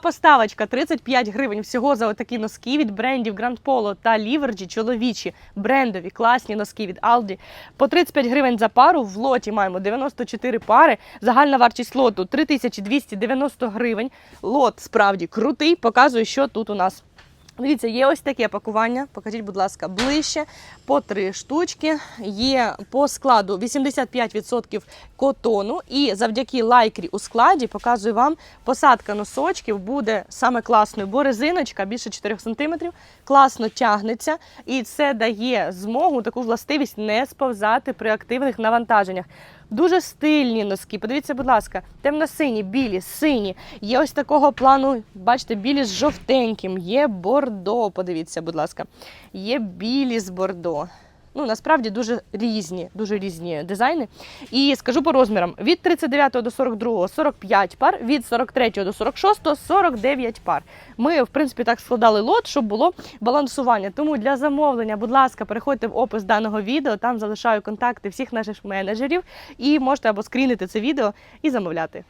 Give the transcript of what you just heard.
Поставочка 35 гривень всього за отакі носки від брендів Grand Polo та Ліверджі, чоловічі, брендові, класні носки від Aldi. По 35 гривень за пару в лоті маємо 94 пари. Загальна вартість лоту 3290 гривень. Лот справді крутий, показую, що тут у нас. Дивіться, є ось таке пакування. Покажіть, будь ласка, ближче. По три штучки. Є по складу 85% котону. І завдяки лайкрі у складі показую вам, посадка носочків буде саме класною, бо резиночка більше 4 см, класно тягнеться, і це дає змогу таку властивість не сповзати при активних навантаженнях. Дуже стильні носки. Подивіться, будь ласка, темно-сині, білі, сині. Є ось такого плану, бачите, білі з жовтеньким, є бордо. Подивіться, будь ласка, є білі з бордо. Ну, насправді дуже різні, дуже різні дизайни. І скажу по розмірам: від 39 до 42 45 пар, від 43 до 46 49 пар. Ми, в принципі, так складали лот, щоб було балансування. Тому для замовлення, будь ласка, переходьте в опис даного відео. Там залишаю контакти всіх наших менеджерів і можете або скрінити це відео і замовляти.